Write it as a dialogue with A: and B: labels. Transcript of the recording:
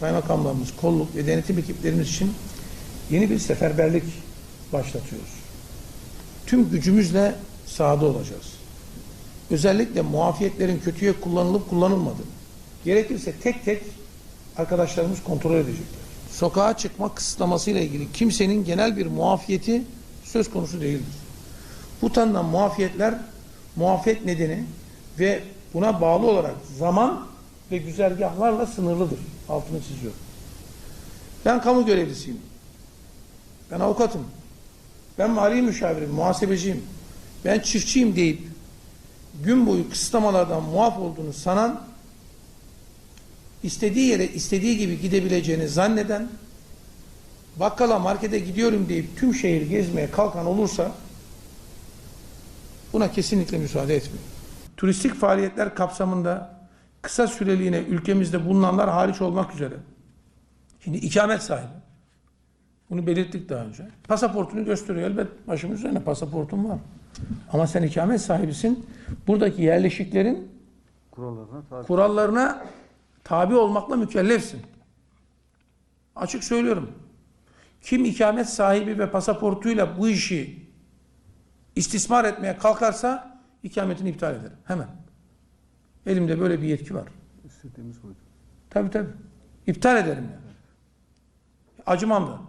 A: kaymakamlarımız, kolluk ve denetim ekiplerimiz için yeni bir seferberlik başlatıyoruz. Tüm gücümüzle sahada olacağız. Özellikle muafiyetlerin kötüye kullanılıp kullanılmadığını, gerekirse tek tek arkadaşlarımız kontrol edecekler. Sokağa çıkma kısıtlamasıyla ilgili kimsenin genel bir muafiyeti söz konusu değildir. Bu tanınan muafiyetler muafiyet nedeni ve buna bağlı olarak zaman ve güzergahlarla sınırlıdır. Altını çiziyorum. Ben kamu görevlisiyim. Ben avukatım. Ben mali müşavirim, muhasebeciyim. Ben çiftçiyim deyip gün boyu kısıtlamalardan muaf olduğunu sanan istediği yere istediği gibi gidebileceğini zanneden bakkala markete gidiyorum deyip tüm şehir gezmeye kalkan olursa buna kesinlikle müsaade etmiyor. Turistik faaliyetler kapsamında kısa süreliğine ülkemizde bulunanlar hariç olmak üzere şimdi ikamet sahibi bunu belirttik daha önce. Pasaportunu gösteriyor. Elbet başımın üzerine pasaportum var. Ama sen ikamet sahibisin. Buradaki yerleşiklerin
B: kurallarına tabi.
A: kurallarına tabi olmakla mükellefsin. Açık söylüyorum. Kim ikamet sahibi ve pasaportuyla bu işi istismar etmeye kalkarsa ikametini iptal ederim. Hemen. Elimde böyle bir yetki var.
B: İstediğimiz buydu.
A: Tabii tabii. İptal ederim yani. Acımam da.